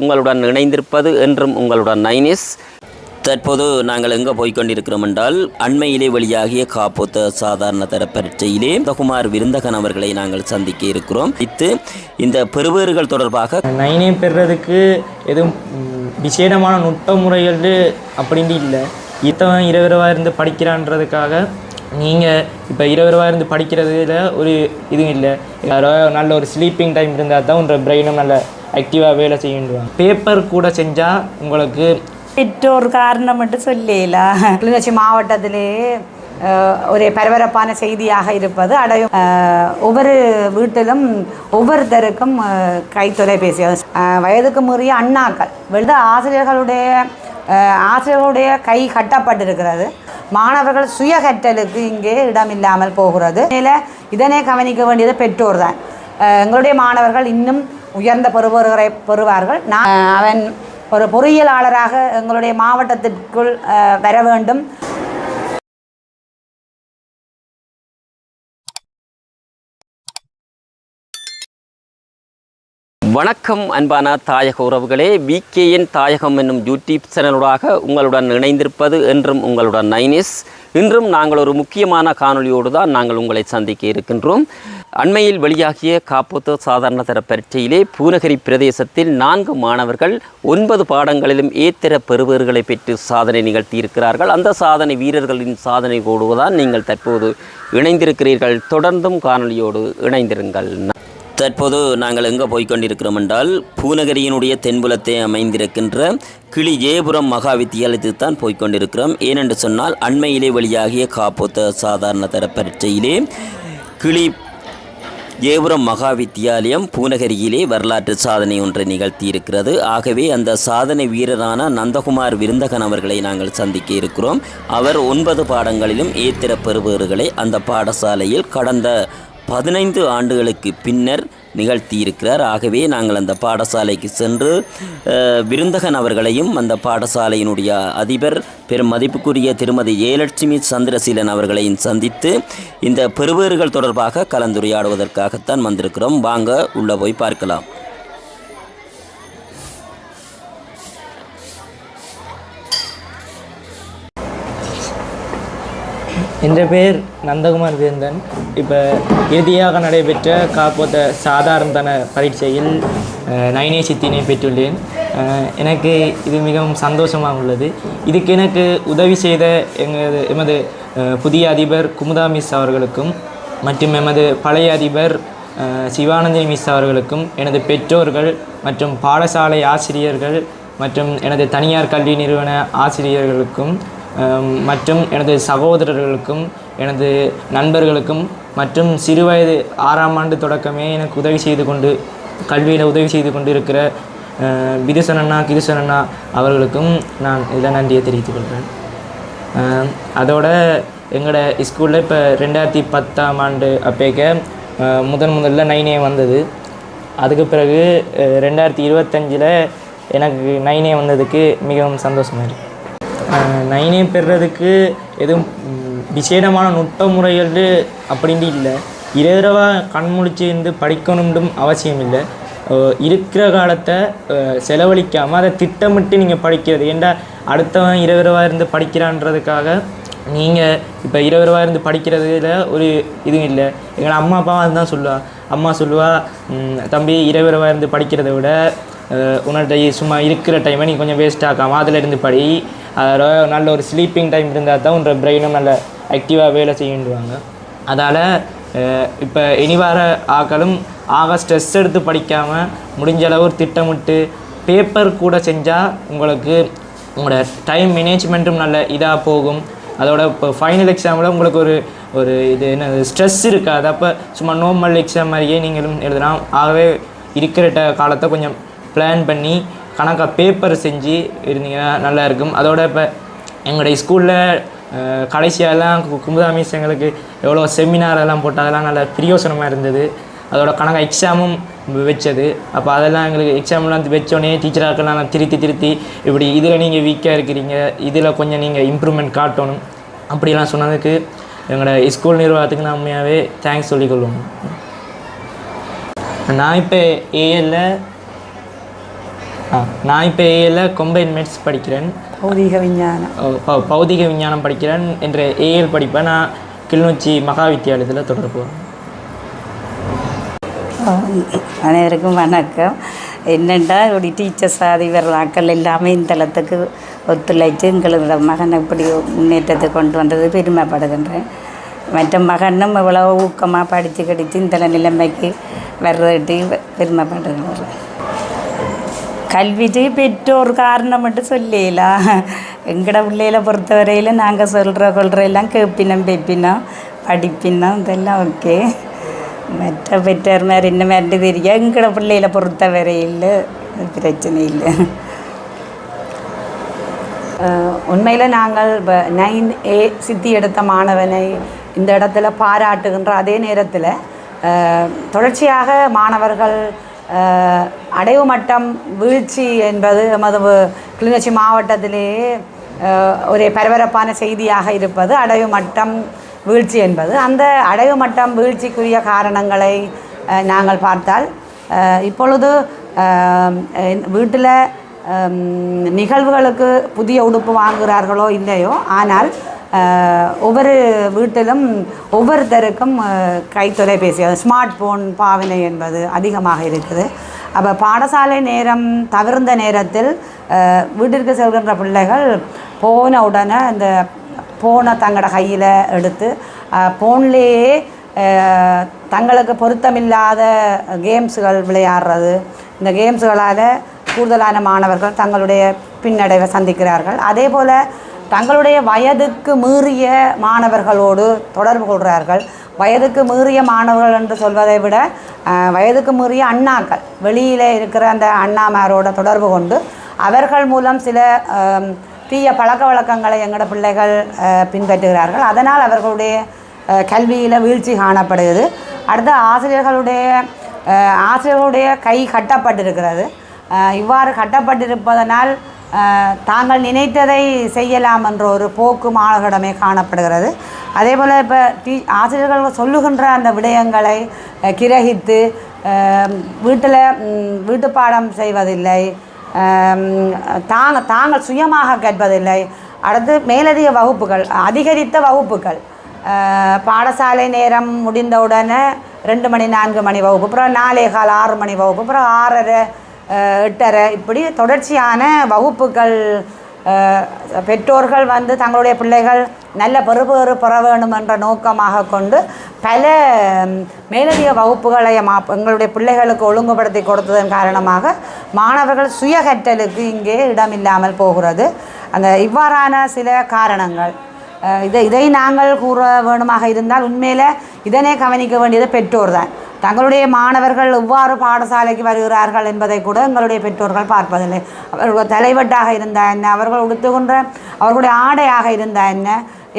உங்களுடன் இணைந்திருப்பது என்றும் உங்களுடன் நைனிஸ். தற்போது நாங்கள் எங்கே போய்கொண்டிருக்கிறோம் என்றால் அண்மையிலே வெளியாகிய காப்போத்த சாதாரண தர பரீட்சையிலே குமார் விருந்தகன் அவர்களை நாங்கள் சந்திக்க இருக்கிறோம். இத்து இந்த பெறுபேறுகள் தொடர்பாக நைனே பெறுறதுக்கு எதுவும் விசேடமான நுட்ப முறைகள் அப்படின்ட்டு இல்லை. இத்தவன் இருபது இருந்து படிக்கிறான்றதுக்காக நீங்கள் இப்போ இருபது இருந்து படிக்கிறதுல ஒரு இதுவும் இல்லை. யாரோ நல்ல ஒரு ஸ்லீப்பிங் டைம் இருந்தால் தான் உங்கள் பிரெயினும் நல்ல ஆக்டிவாக வேலை செய்யுன்றாங்க பேப்பர் கூட செஞ்சால் உங்களுக்கு பெற்றோர் காரணம் மட்டும் சொல்லலாம் கிளிநொச்சி மாவட்டத்திலே ஒரு பரபரப்பான செய்தியாக இருப்பது அடையும் ஒவ்வொரு வீட்டிலும் ஒவ்வொருத்தருக்கும் கைத்தொலைபேசி வயதுக்கு மீறிய அண்ணாக்கள் வெள்ள ஆசிரியர்களுடைய ஆசிரியர்களுடைய கை கட்டப்பட்டிருக்கிறது. மாணவர்கள் சுய கற்றலுக்கு இங்கே இடமில்லாமல் போகிறது. மேலே இதனை கவனிக்க வேண்டியது பெற்றோர் தான் எங்களுடைய மாணவர்கள் இன்னும் உயர்ந்த பெறுபவர்களை பெறுவார்கள். நான் அவன் ஒரு பொறியியலாளராக எங்களுடைய மாவட்டத்திற்குள் வர வேண்டும். வணக்கம் அன்பான தாயக உறவுகளே. விகேஎன் தாயகம் என்னும் யூடியூப் சேனலுடாக உங்களுடன் இணைந்திருப்பது என்றும் உங்களுடன் நைனிஸ். இன்றும் நாங்கள் ஒரு முக்கியமான காணொலியோடு தான் நாங்கள் உங்களை சந்திக்க இருக்கின்றோம். அண்மையில் வெளியாகிய காப்போத்து சாதாரண தர பரீட்சையிலே பூநகரி பிரதேசத்தில் நான்கு மாணவர்கள் ஒன்பது பாடங்களிலும் ஏத்திர பெறுபேறுகளை பெற்று சாதனை நிகழ்த்தியிருக்கிறார்கள். அந்த சாதனை வீரர்களின் சாதனை கூடுவதான் நீங்கள் தற்போது இணைந்திருக்கிறீர்கள். தொடர்ந்தும் காணொலியோடு இணைந்திருங்கள். தற்போது நாங்கள் எங்கே போய்க்கொண்டிருக்கிறோம் என்றால் பூநகரியினுடைய தென்புலத்தை அமைந்திருக்கின்ற கிளி ஜெயபுரம் மகா வித்தியாலயத்தில் தான் போய்க்கொண்டிருக்கிறோம். ஏனென்று சொன்னால் அண்மையிலே வெளியாகிய காப்போத்த சாதாரண தர பரீட்சையிலே கிளி ஜெயபுரம் மகா வித்தியாலயம் பூநகரியிலே வரலாற்று சாதனை ஒன்றை நிகழ்த்தியிருக்கிறது. ஆகவே அந்த சாதனை வீரரான நந்தகுமார் விருந்தகன் அவர்களை நாங்கள் சந்திக்க இருக்கிறோம். அவர் ஒன்பது பாடங்களிலும் ஏத்திர பெறுபவர்களை அந்த பாடசாலையில் கடந்த பதினைந்து ஆண்டுகளுக்கு பின்னர் நிகழ்த்தியிருக்கிறார். ஆகவே நாங்கள் அந்த பாடசாலைக்கு சென்று விருந்தகன் அவர்களையும் அந்த பாடசாலையினுடைய அதிபர் பெரும் மதிப்புக்குரிய திருமதி ஜெயலட்சுமி சந்திரசீலன் அவர்களையும் சந்தித்து இந்த பெறுபேறுகள் தொடர்பாக கலந்துரையாடுவதற்காகத்தான் வந்திருக்கிறோம். வாங்க உள்ள போய் பார்க்கலாம். என்ற பேர் நந்தகுமார் வேந்தன் இப்போ இறுதியாக நடைபெற்ற காப்போத்த சாதாரண பரீட்சையில் நைனே சித்தினை பெற்றுள்ளேன். எனக்கு இது மிகவும் சந்தோஷமாக உள்ளது. இதுக்கு எனக்கு உதவி செய்த எங்களது எமது புதிய அதிபர் குமுதா மிஸ் அவர்களுக்கும் மற்றும் எமது பழைய அதிபர் அஹ், சிவானந்தினி மிஸ் அவர்களுக்கும் எனது பெற்றோர்கள் மற்றும் பாடசாலை ஆசிரியர்கள் மற்றும் எனது தனியார் கல்வி நிறுவன ஆசிரியர்களுக்கும் மற்றும் எனது சகோதரர்களுக்கும் எனது நண்பர்களுக்கும் மற்றும் சிறுவயது ஆறாம் ஆண்டு தொடக்கமே எனக்கு உதவி செய்து கொண்டு கல்வியில் உதவி செய்து கொண்டு இருக்கிற அஹ், விதுசன் அண்ணா அண்ணா அவர்களுக்கும் நான் இதில் நன்றியை தெரிவித்துக் கொள்கிறேன். அதோட எங்களோட ஸ்கூலில் இப்போ ரெண்டாயிரத்தி பத்தாம் ஆண்டு அப்பேக்க முதன் முதல்ல நைனே வந்தது. அதுக்கு பிறகு ரெண்டாயிரத்தி இருபத்தஞ்சில் எனக்கு நைனே வந்ததுக்கு மிகவும் சந்தோஷமாக இருக்குது நைனே பெறுறதுக்கு எதுவும் விசேடமான நுட்ப முறைகள் அப்படின்ட்டு இல்லை. இருபது கண் முழிச்சு இருந்து படிக்கணும்டும் அவசியம் இல்லை. இருக்கிற காலத்தை செலவழிக்காமல் அதை திட்டமிட்டு நீங்கள் படிக்கிறது. ஏண்டா அடுத்தவன் இரவிரவாக இருந்து படிக்கிறான்றதுக்காக நீங்கள் இப்போ இரவிரவாக இருந்து படிக்கிறதுல ஒரு இதுவும் இல்லை. எங்கள் அம்மா அப்பாவும் அதுதான் சொல்லுவா. அம்மா சொல்லுவா தம்பி இரவிரவாக இருந்து படிக்கிறத விட உன்னோட சும்மா இருக்கிற டைமை நீ கொஞ்சம் வேஸ்ட் ஆக்காமல் அதில் இருந்து படி. அதோட நல்ல ஒரு ஸ்லீப்பிங் டைம் இருந்தால் தான் உன்னோட பிரெயினும் நல்ல ஆக்டிவாக வேலை செய்யுண்டுவாங்க அதால் இப்போ இனி வர ஆக்களும் ஆக ஸ்ட்ரெஸ் எடுத்து படிக்காமல் முடிஞ்ச அளவு ஒரு திட்டமிட்டு பேப்பர் கூட செஞ்சால் உங்களுக்கு உங்களோட டைம் மேனேஜ்மெண்ட்டும் நல்ல இதாக போகும். அதோட இப்போ ஃபைனல் எக்ஸாமில் உங்களுக்கு ஒரு ஒரு இது என்ன ஸ்ட்ரெஸ் இருக்காது. அப்போ சும்மா நார்மல் எக்ஸாம் மாதிரியே நீங்களும் எழுதலாம். ஆகவே இருக்கிற காலத்தை கொஞ்சம் பிளான் பண்ணி கணக்காக பேப்பர் செஞ்சு இருந்தீங்கன்னா நல்லா இருக்கும் அதோட இப்போ எங்களுடைய ஸ்கூலில் கடைசியாலாம் குமுதா மிஸ் எங்களுக்கு எவ்வளோ செமினார் எல்லாம் போட்டு அதெல்லாம் நல்ல பிரியோசனமாக இருந்தது அதோட கணக்காக எக்ஸாமும் வச்சது அப்போ அதெல்லாம் எங்களுக்கு எக்ஸாம்லாம் வச்சோடனே டீச்சராக்கெல்லாம் திருத்தி திருத்தி இப்படி இதில் நீங்கள் வீக்காக இருக்கிறீங்க இதில் கொஞ்சம் நீங்கள் இம்ப்ரூவ்மெண்ட் காட்டணும் அப்படிலாம் சொன்னதுக்கு எங்களோட ஸ்கூல் நிர்வாகத்துக்கு நான் உண்மையாகவே தேங்க்ஸ் சொல்லிக்கொள்ளும் நான் இப்போ ஏஎல்ல நான் இப்போ ஏல கொம்பைன் மெட்ஸ் படிக்கிறேன். பௌதீக விஞ்ஞானம். பௌதிக விஞ்ஞானம் படிக்கிறேன். என்ற ஏஎல் படிப்பேன். நான் கிளிநொச்சி மகா வித்தியாலயத்தில் தொடர போகிறேன் அனைவருக்கும் வணக்கம். என்னென்னா இப்படி டீச்சர்ஸ் அதிபர்களாக்கள் எல்லாமே இந்த தளத்துக்கு ஒத்துழைத்து எங்களோட மகனை இப்படி முன்னேற்றத்தை கொண்டு வந்தது பெருமைப்படுகின்றேன். மற்ற மகனும் இவ்வளோ ஊக்கமாக படித்து கடித்து இந்த நிலைமைக்கு வர்றதுட்டு பெருமைப்படுகின்றேன். கல்விக்கு பெற்றோர் காரணம் மட்டும் சொல்லலாம் எங்கட பிள்ளையில பொறுத்தவரையில் நாங்கள் சொல்கிற கொள்கிற எல்லாம் கேட்பினோம் பெப்பினோம் படிப்பினோம் இதெல்லாம் ஓகே. மற்ற பெற்றோர் மாதிரி என்ன மாதிரி தெரியும் எங்கட பிள்ளையில பொறுத்தவரையில் பிரச்சனை இல்லை. உண்மையில் நாங்கள் நைன் ஏ சித்தி எடுத்த மாணவனை இந்த இடத்துல பாராட்டுகின்ற அதே நேரத்தில் தொடர்ச்சியாக மாணவர்கள் அடைவு மட்டம் வீழ்ச்சி என்பது எமது கிளிநொச்சி மாவட்டத்திலேயே ஒரு பரபரப்பான செய்தியாக இருப்பது அடைவு மட்டம் வீழ்ச்சி என்பது. அந்த அடைவு மட்டம் வீழ்ச்சிக்குரிய காரணங்களை நாங்கள் பார்த்தால் இப்பொழுது வீட்டில் நிகழ்வுகளுக்கு புதிய உடுப்பு வாங்குகிறார்களோ இல்லையோ ஆனால் ஒவ்வொரு வீட்டிலும் ஒவ்வொருத்தருக்கும் அஹ், கைத்தொலைபேசி ஸ்மார்ட் ஃபோன் பாவனை என்பது அதிகமாக இருக்குது. அப்போ பாடசாலை நேரம் தவிர்ந்த நேரத்தில் வீட்டிற்கு செல்கின்ற பிள்ளைகள் போன உடனே அந்த ஃபோனை தங்களோட கையில் எடுத்து ஃபோன்லேயே தங்களுக்கு பொருத்தமில்லாத கேம்ஸுகள் விளையாடுறது. இந்த கேம்ஸுகளால் கூடுதலான மாணவர்கள் தங்களுடைய பின்னடைவை சந்திக்கிறார்கள். அதே போல் தங்களுடைய வயதுக்கு மீறிய மாணவர்களோடு தொடர்பு கொள்கிறார்கள். வயதுக்கு மீறிய மாணவர்கள் என்று சொல்வதை விட வயதுக்கு மீறிய அண்ணாக்கள் வெளியில் இருக்கிற அந்த அண்ணாமாரோட தொடர்பு கொண்டு அவர்கள் மூலம் சில தீய பழக்க வழக்கங்களை எங்களோட பிள்ளைகள் பின்பற்றுகிறார்கள். அதனால் அவர்களுடைய கல்வியில் வீழ்ச்சி காணப்படுகிறது. அடுத்து ஆசிரியர்களுடைய ஆசிரியர்களுடைய கை கட்டப்பட்டிருக்கிறது. இவ்வாறு கட்டப்பட்டிருப்பதனால் தாங்கள் நினைத்ததை செய்யலாம் என்ற ஒரு போக்கு மாணவர்களிடமே காணப்படுகிறது. அதே போல் இப்போ டீ ஆசிரியர்கள் சொல்லுகின்ற அந்த விடயங்களை கிரகித்து வீட்டில் வீட்டு பாடம் செய்வதில்லை தாங்க தாங்கள் சுயமாக கற்பதில்லை அடுத்து மேலதிக வகுப்புகள் அதிகரித்த வகுப்புகள். பாடசாலை நேரம் முடிந்தவுடனே ரெண்டு மணி நான்கு மணி வகுப்பு அப்புறம் நாலே கால் ஆறு மணி வகுப்பு அப்புறம் ஆறரை எட்டரை இப்படி தொடர்ச்சியான வகுப்புகள் பெற்றோர்கள் வந்து தங்களுடைய பிள்ளைகள் நல்ல பெறுபேறு பெற வேண்டும் என்ற நோக்கமாக கொண்டு பல மேலதிக வகுப்புகளை மா எங்களுடைய பிள்ளைகளுக்கு ஒழுங்குபடுத்தி கொடுத்ததன் காரணமாக மாணவர்கள் சுய கற்றலுக்கு இங்கே இடமில்லாமல் போகிறது. அந்த இவ்வாறான சில காரணங்கள். இதை இதை நாங்கள் கூற வேணுமாக இருந்தால் உண்மையில் இதனை கவனிக்க வேண்டியது பெற்றோர் தான் தங்களுடைய மாணவர்கள் எவ்வாறு பாடசாலைக்கு வருகிறார்கள் என்பதை கூட எங்களுடைய பெற்றோர்கள் பார்ப்பதில்லை. அவர்கள் தலைவட்டாக இருந்தால் என்ன? அவர்கள் உடுத்துகின்ற அவர்களுடைய ஆடையாக இருந்தால் என்ன?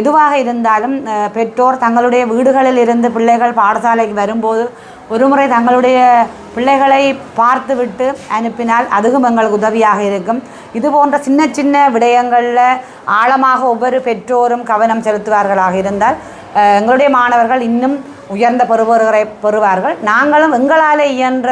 எதுவாக இருந்தாலும் பெற்றோர் தங்களுடைய வீடுகளில் இருந்து பிள்ளைகள் பாடசாலைக்கு வரும்போது ஒருமுறை தங்களுடைய பிள்ளைகளை பார்த்துவிட்டு அனுப்பினால் அதுவும் எங்களுக்கு உதவியாக இருக்கும். இது போன்ற சின்ன சின்ன விடயங்களில் ஆழமாக ஒவ்வொரு பெற்றோரும் கவனம் செலுத்துவார்களாக இருந்தால் எங்களுடைய மாணவர்கள் இன்னும் உயர்ந்த பெறுபவர்களை பெறுவார்கள். நாங்களும் எங்களால் இயன்ற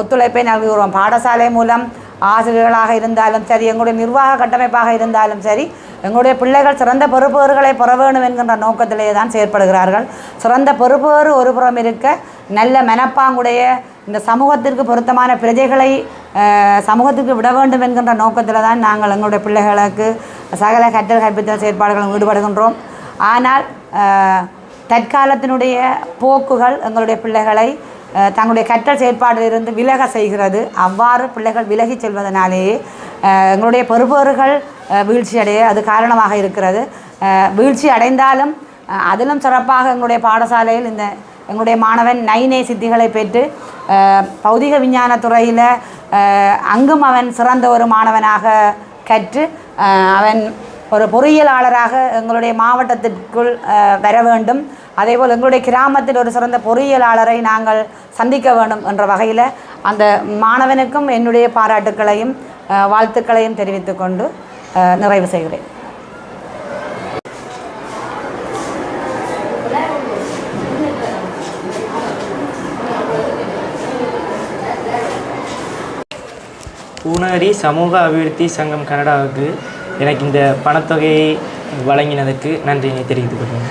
ஒத்துழைப்பை நல்குகிறோம். பாடசாலை மூலம் ஆசிரியர்களாக இருந்தாலும் சரி எங்களுடைய நிர்வாக கட்டமைப்பாக இருந்தாலும் சரி எங்களுடைய பிள்ளைகள் சிறந்த பொறுப்பவர்களை பெற வேண்டும் என்கின்ற நோக்கத்திலே தான் செயற்படுகிறார்கள். சிறந்த பெறுபவர் ஒரு புறம் இருக்க நல்ல மனப்பாங்குடைய இந்த சமூகத்திற்கு பொருத்தமான பிரஜைகளை சமூகத்துக்கு சமூகத்திற்கு விட வேண்டும் என்கின்ற நோக்கத்தில் தான் நாங்கள் எங்களுடைய பிள்ளைகளுக்கு சகல கற்றல் கற்பித்தல் செயற்பாடுகளும் ஈடுபடுகின்றோம். ஆனால் தற்காலத்தினுடைய போக்குகள் எங்களுடைய பிள்ளைகளை தங்களுடைய கற்றல் செயற்பாடிலிருந்து விலக செய்கிறது. அவ்வாறு பிள்ளைகள் விலகி செல்வதனாலேயே எங்களுடைய பெறுபவர்கள் வீழ்ச்சி அடைய அது காரணமாக இருக்கிறது. வீழ்ச்சி அடைந்தாலும் அதிலும் சிறப்பாக எங்களுடைய பாடசாலையில் இந்த எங்களுடைய மாணவன் நைனே சித்திகளை பெற்று பௌதிக விஞ்ஞான துறையில் அங்கும் அவன் சிறந்த ஒரு மாணவனாக கற்று அவன் ஒரு பொறியியலாளராக எங்களுடைய மாவட்டத்திற்குள் வர வேண்டும். அதேபோல் எங்களுடைய கிராமத்தில் ஒரு சிறந்த பொறியியலாளரை நாங்கள் சந்திக்க வேண்டும் என்ற வகையில் அந்த மாணவனுக்கும் என்னுடைய பாராட்டுக்களையும் வாழ்த்துக்களையும் தெரிவித்துக்கொண்டு நிறைவு செய்கிறேன். பூனகிரி சமூக அபிவிருத்தி சங்கம் கனடாவுக்கு எனக்கு இந்த பணத்தொகையை வழங்கினதுக்கு நன்றியினை தெரிவித்துக் கொள்கிறேன்.